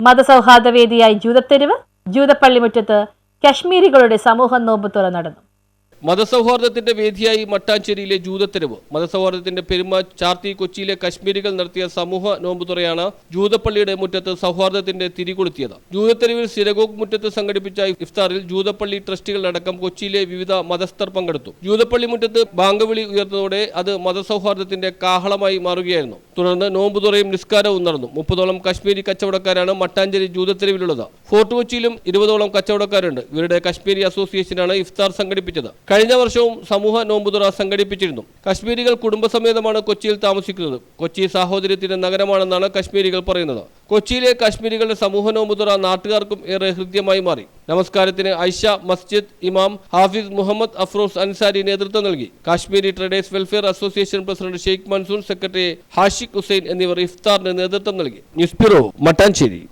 മതസൗഹാർദ്ദ വേദിയായി ജൂതത്തെരുവ് ജൂതപ്പള്ളിമുറ്റത്ത് കശ്മീരികളുടെ സമൂഹ നോമ്പ് തുറ നടന്നു. മതസൗഹാർദ്ദത്തിന്റെ വേദിയായി മട്ടാഞ്ചേരിയിലെ ജൂതത്തെരുവ്. മതസൗഹാർദ്ദത്തിന്റെ പെരുമ ചാർത്തി കൊച്ചിയിലെ കശ്മീരികൾ നടത്തിയ സമൂഹ നോമ്പുതുറയാണ് ജൂതപ്പള്ളിയുടെ മുറ്റത്ത് സൗഹാർദ്ദത്തിന്റെ തിരികൊളുത്തിയത്. ജൂതത്തെരുവിൽ സിരഗോഗ് മുറ്റത്ത് സംഘടിപ്പിച്ച ഇഫ്താറിൽ ജൂതപ്പള്ളി ട്രസ്റ്റികളടക്കം കൊച്ചിയിലെ വിവിധ മതസ്ഥർ പങ്കെടുത്തു. ജൂതപ്പള്ളി മുറ്റത്ത് ബാങ്കവിളി ഉയർന്നതോടെ അത് മതസൗഹാർദ്ദത്തിന്റെ കാഹളമായി മാറുകയായിരുന്നു. തുടർന്ന് നോമ്പുതുറയും നിസ്കാരവും നടന്നു. മുപ്പതോളം കശ്മീരി കച്ചവടക്കാരാണ് മട്ടാഞ്ചേരി ജൂതത്തെരുവിലുള്ളത്. ഫോർട്ട് കൊച്ചിയിലും ഇരുപതോളം കച്ചവടക്കാരുണ്ട്. ഇവരുടെ കശ്മീരി അസോസിയേഷനാണ് ഇഫ്താർ സംഘടിപ്പിച്ചത്. കഴിഞ്ഞ വർഷവും സമൂഹ നോമ്പുതുറ സംഘടിപ്പിച്ചിരുന്നു. കശ്മീരികൾ കുടുംബസമേതമാണ് കൊച്ചിയിൽ താമസിക്കുന്നത്. കൊച്ചി സാഹോദര്യത്തിന്റെ നഗരമാണെന്നാണ് കശ്മീരികൾ പറയുന്നത്. കൊച്ചിയിലെ കശ്മീരികളുടെ സമൂഹ നോമ്പുതുറ നാട്ടുകാർക്കും ഏറെ ഹൃദ്യമായി മാറി. നമസ്കാരത്തിന് ഐഷ മസ്ജിദ് ഇമാം ഹാഫിസ് മുഹമ്മദ് അഫ്രോസ് അൻസാരി നേതൃത്വം നൽകി. Kashmiri traders welfare association president Sheikh monsoon secretary Hashiq Hussain എന്നിവർ ഇഫ്താറിന് നേതൃത്വം നൽകി. News bureau Mattancherry.